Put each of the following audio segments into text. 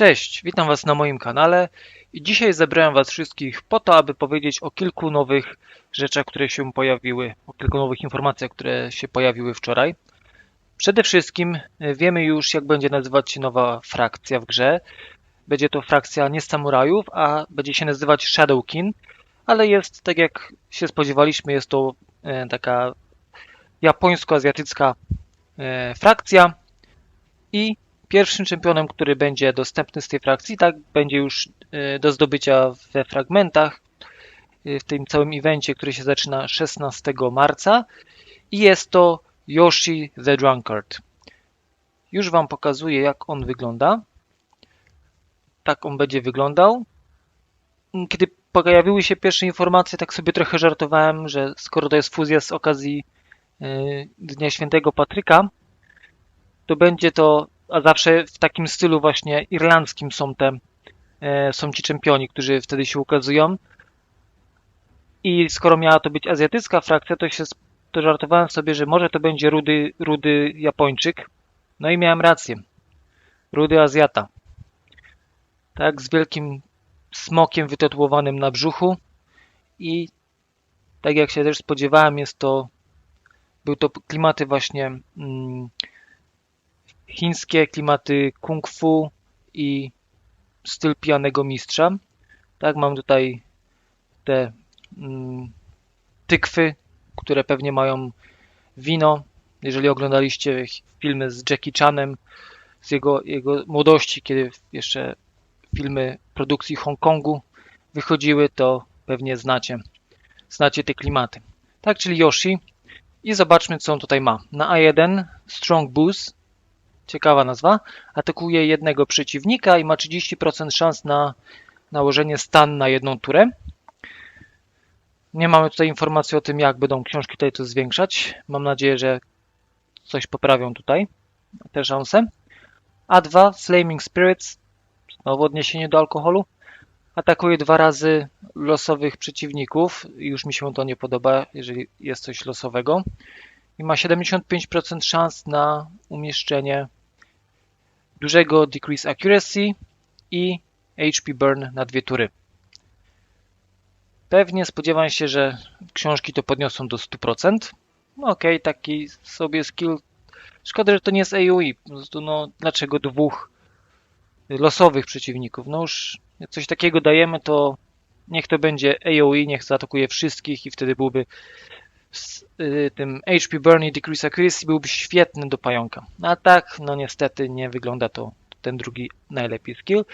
Cześć, witam Was na moim kanale i dzisiaj zebrałem Was wszystkich po to, aby powiedzieć o kilku nowych rzeczach, które się pojawiły, o kilku nowych informacjach, które się pojawiły wczoraj. Przede wszystkim y, wiemy już, jak będzie nazywać się nowa frakcja w grze. Będzie to frakcja nie samurajów, a będzie się nazywać Shadowkin, ale jest, tak jak się spodziewaliśmy, jest to e, taka japońsko-azjatycka e, frakcja i pierwszym czempionem, który będzie dostępny z tej frakcji, tak będzie już e, do zdobycia we fragmentach e, w tym całym evencie, który się zaczyna 16 marca i jest to Yoshi the Drunkard. Już Wam pokazuję, jak on wygląda. Tak on będzie wyglądał. Kiedy pojawiły się pierwsze informacje, tak sobie trochę żartowałem, że skoro to jest fuzja z okazji e, Dnia Świętego Patryka, to będzie to, a zawsze w takim stylu właśnie irlandzkim są te, e, są ci czempioni, którzy wtedy się ukazują. I skoro miała to być azjatycka frakcja, to się to żartowałem sobie, że może to będzie rudy, rudy Japończyk. No i miałem rację. Rudy Azjata. Tak, z wielkim smokiem wytatuowanym na brzuchu i tak jak się też spodziewałem, jest to był to klimaty właśnie mm, chińskie, klimaty kung fu i styl pijanego mistrza. Tak, mam tutaj te mm, tykwy, które pewnie mają wino. Jeżeli oglądaliście filmy z Jackie Chanem, z jego, jego młodości, kiedy jeszcze filmy produkcji Hongkongu wychodziły, to pewnie znacie, znacie te klimaty. Tak, czyli Yoshi. I zobaczmy, co on tutaj ma. Na A1 Strong Boost, ciekawa nazwa, atakuje jednego przeciwnika i ma 30% szans na nałożenie stan na jedną turę. Nie mamy tutaj informacji o tym, jak będą książki tutaj to zwiększać. Mam nadzieję, że coś poprawią tutaj te szanse. A2 Flaming Spirits Znowu odniesienie do alkoholu. Atakuje dwa razy losowych przeciwników. Już mi się to nie podoba, jeżeli jest coś losowego. I ma 75% szans na umieszczenie dużego Decrease Accuracy i HP Burn na dwie tury. Pewnie spodziewam się, że książki to podniosą do 100%. No okej, okay, taki sobie skill. Szkoda, że to nie jest AoE. Po prostu, no, dlaczego dwóch losowych przeciwników. No już jak coś takiego dajemy, to niech to będzie AoE, niech zaatakuje wszystkich i wtedy byłby z y, tym HP Burn i Decrease Accuracy byłby świetny do pająka. A tak, no niestety nie wygląda to ten drugi najlepiej skill.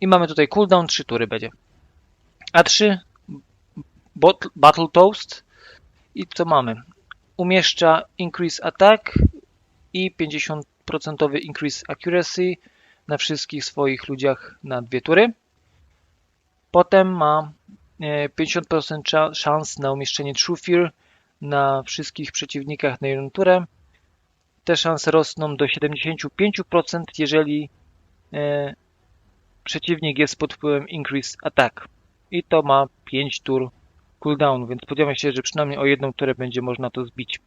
I mamy tutaj cooldown, 3 tury będzie. A3 Battle Toast i co mamy? Umieszcza Increase Attack i 50% Increase Accuracy na wszystkich swoich ludziach na dwie tury. Potem ma 50% e, szans na umieszczenie True Fear na wszystkich przeciwnikach na jedną turę. Te szanse rosną do 75%, jeżeli e, przeciwnik jest pod wpływem Increase Attack. I to ma 5 tur cooldown, więc spodziewam się, że przynajmniej o jedną turę będzie można to zbić.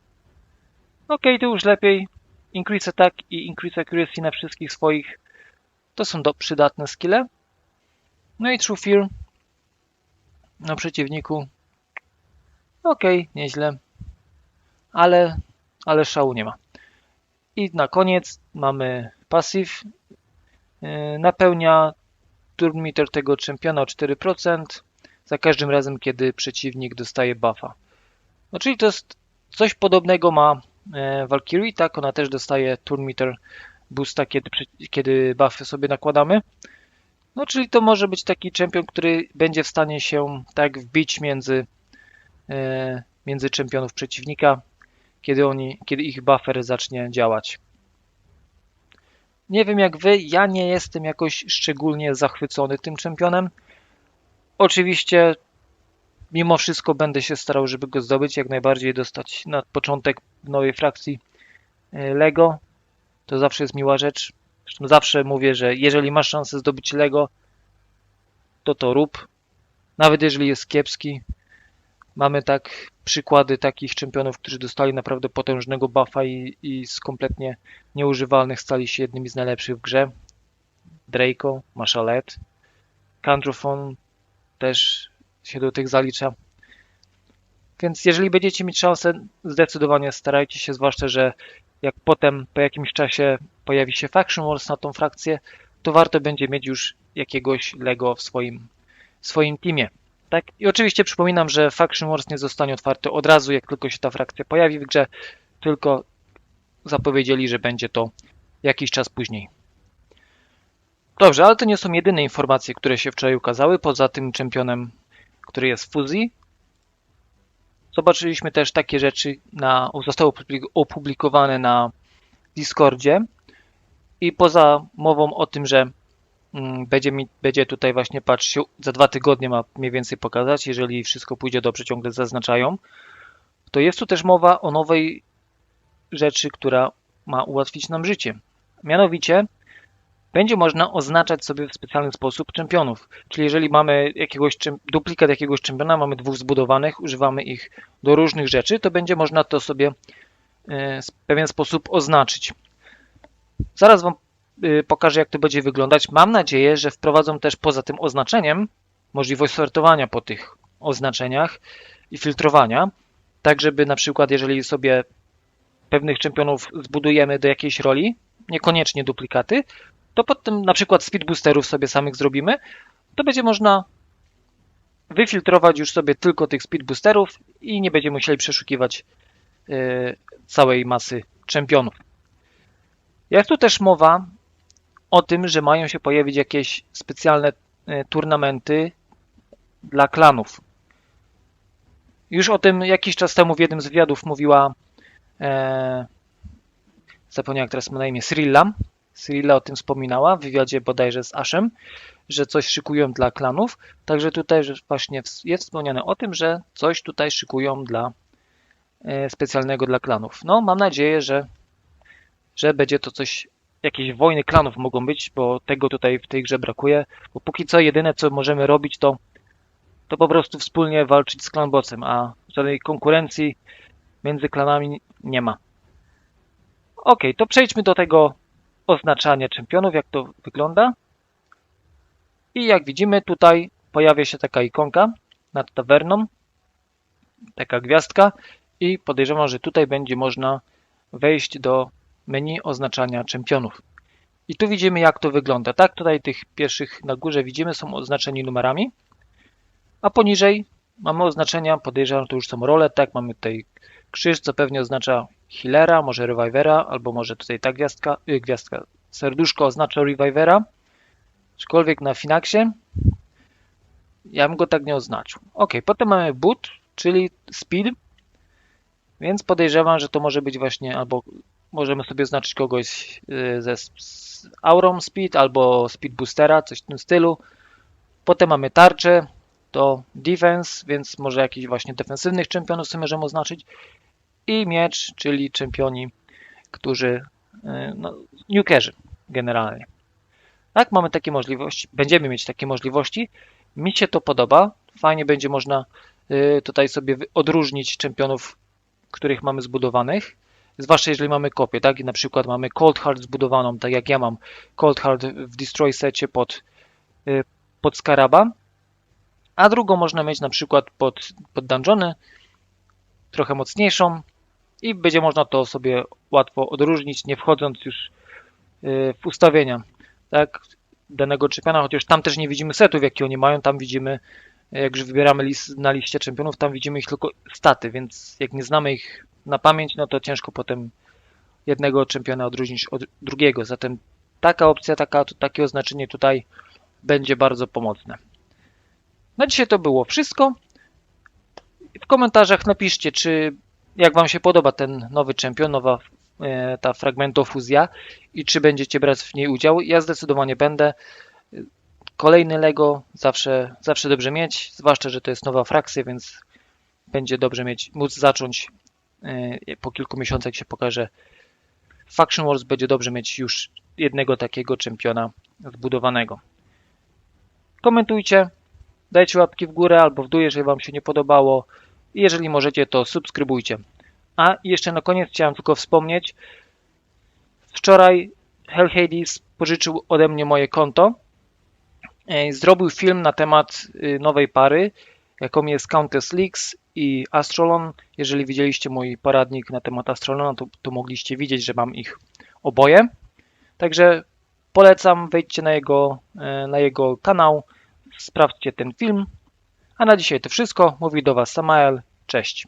Ok, to już lepiej. Increase Attack i Increase Accuracy na wszystkich swoich to są do, przydatne skille. No i True Fear na przeciwniku. Ok, nieźle. Ale, ale szału nie ma. I na koniec mamy passive. Yy, napełnia turn meter tego czempiona o 4% za każdym razem, kiedy przeciwnik dostaje buffa. No czyli to jest coś podobnego ma e, Valkyrie, tak? Ona też dostaje turn meter boosta, kiedy, kiedy buffy sobie nakładamy. No, czyli to może być taki czempion, który będzie w stanie się tak wbić między, e, między czempionów przeciwnika, kiedy, oni, kiedy ich buffer zacznie działać. Nie wiem jak wy, ja nie jestem jakoś szczególnie zachwycony tym czempionem. Oczywiście, mimo wszystko będę się starał, żeby go zdobyć, jak najbardziej dostać na początek nowej frakcji e, LEGO to zawsze jest miła rzecz. Zresztą zawsze mówię, że jeżeli masz szansę zdobyć Lego, to to rób. Nawet jeżeli jest kiepski. Mamy tak przykłady takich czempionów, którzy dostali naprawdę potężnego buffa i, i z kompletnie nieużywalnych stali się jednymi z najlepszych w grze. Draco, Mashalet, Kandrofon też się do tych zalicza. Więc jeżeli będziecie mieć szansę, zdecydowanie starajcie się, zwłaszcza, że jak potem po jakimś czasie pojawi się Faction Wars na tą frakcję, to warto będzie mieć już jakiegoś Lego w swoim, w swoim teamie. Tak? I oczywiście przypominam, że Faction Wars nie zostanie otwarty od razu, jak tylko się ta frakcja pojawi w grze, tylko zapowiedzieli, że będzie to jakiś czas później. Dobrze, ale to nie są jedyne informacje, które się wczoraj ukazały, poza tym czempionem, który jest w fuzji. Zobaczyliśmy też takie rzeczy, na, zostały opublikowane na Discordzie i poza mową o tym, że mm, będzie, mi, będzie tutaj właśnie, patrz, za dwa tygodnie ma mniej więcej pokazać, jeżeli wszystko pójdzie dobrze, ciągle zaznaczają, to jest tu też mowa o nowej rzeczy, która ma ułatwić nam życie. Mianowicie będzie można oznaczać sobie w specjalny sposób czempionów. Czyli jeżeli mamy jakiegoś duplikat jakiegoś czempiona, mamy dwóch zbudowanych, używamy ich do różnych rzeczy, to będzie można to sobie e, w pewien sposób oznaczyć. Zaraz Wam e, pokażę, jak to będzie wyglądać. Mam nadzieję, że wprowadzą też poza tym oznaczeniem możliwość sortowania po tych oznaczeniach i filtrowania, tak żeby na przykład, jeżeli sobie pewnych czempionów zbudujemy do jakiejś roli, niekoniecznie duplikaty, to potem na przykład speed boosterów sobie samych zrobimy, to będzie można wyfiltrować już sobie tylko tych speed boosterów i nie będziemy musieli przeszukiwać yy, całej masy czempionów. Jest tu też mowa o tym, że mają się pojawić jakieś specjalne yy, turnamenty dla klanów. Już o tym jakiś czas temu w jednym z wywiadów mówiła e, zapomniałem jak teraz ma na imię, Cyrilla o tym wspominała w wywiadzie bodajże z Ashem, że coś szykują dla klanów. Także tutaj właśnie jest wspomniane o tym, że coś tutaj szykują dla e, specjalnego dla klanów. No, mam nadzieję, że, że będzie to coś, jakieś wojny klanów mogą być, bo tego tutaj w tej grze brakuje. Bo póki co jedyne, co możemy robić, to, to po prostu wspólnie walczyć z klanbossem, a żadnej konkurencji między klanami nie ma. Ok, to przejdźmy do tego oznaczanie czempionów, jak to wygląda. I jak widzimy tutaj pojawia się taka ikonka nad tawerną, taka gwiazdka i podejrzewam, że tutaj będzie można wejść do menu oznaczania czempionów. I tu widzimy jak to wygląda. Tak, tutaj tych pierwszych na górze widzimy są oznaczeni numerami, a poniżej mamy oznaczenia, podejrzewam, to już są role, tak, mamy tutaj krzyż, co pewnie oznacza healera, może revivera, albo może tutaj ta gwiazdka, yy, gwiazdka, serduszko oznacza revivera, aczkolwiek na Finaxie ja bym go tak nie oznaczył. Ok, potem mamy boot, czyli speed, więc podejrzewam, że to może być właśnie, albo możemy sobie oznaczyć kogoś y, ze aurą speed, albo speed boostera, coś w tym stylu. Potem mamy tarczę, to defense, więc może jakichś właśnie defensywnych czempionów sobie możemy oznaczyć i miecz, czyli czempioni, którzy, e, no, nukerzy generalnie. Tak, mamy takie możliwości, będziemy mieć takie możliwości. Mi się to podoba. Fajnie będzie można e, tutaj sobie odróżnić czempionów, których mamy zbudowanych. Zwłaszcza jeżeli mamy kopię, tak? I na przykład mamy Cold Heart zbudowaną, tak jak ja mam Cold Heart w Destroy secie pod, e, pod Scaraba. A drugą można mieć na przykład pod, pod dungeony, trochę mocniejszą, i będzie można to sobie łatwo odróżnić, nie wchodząc już y, w ustawienia tak, danego czempiona, chociaż tam też nie widzimy setów, jakie oni mają, tam widzimy, jak już wybieramy list, na liście czempionów, tam widzimy ich tylko staty, więc jak nie znamy ich na pamięć, no to ciężko potem jednego czempiona odróżnić od drugiego, zatem taka opcja, taka, takie oznaczenie tutaj będzie bardzo pomocne. Na dzisiaj to było wszystko. W komentarzach napiszcie, czy jak Wam się podoba ten nowy czempion, nowa e, ta fragmentofuzja i czy będziecie brać w niej udział. Ja zdecydowanie będę. Kolejny Lego zawsze, zawsze dobrze mieć, zwłaszcza, że to jest nowa frakcja, więc będzie dobrze mieć, móc zacząć e, po kilku miesiącach, się pokaże Faction Wars, będzie dobrze mieć już jednego takiego czempiona zbudowanego. Komentujcie, dajcie łapki w górę albo w dół, jeżeli Wam się nie podobało. Jeżeli możecie, to subskrybujcie. A jeszcze na koniec chciałem tylko wspomnieć. Wczoraj Hell Hades pożyczył ode mnie moje konto. E, Zrobił film na temat y, nowej pary, jaką jest Countess Leaks i Astrolon. Jeżeli widzieliście mój poradnik na temat Astrolona, to, to mogliście widzieć, że mam ich oboje. Także polecam, wejdźcie na jego, e, na jego kanał, sprawdźcie ten film. A na dzisiaj to wszystko. Mówi do Was Samael. Cześć.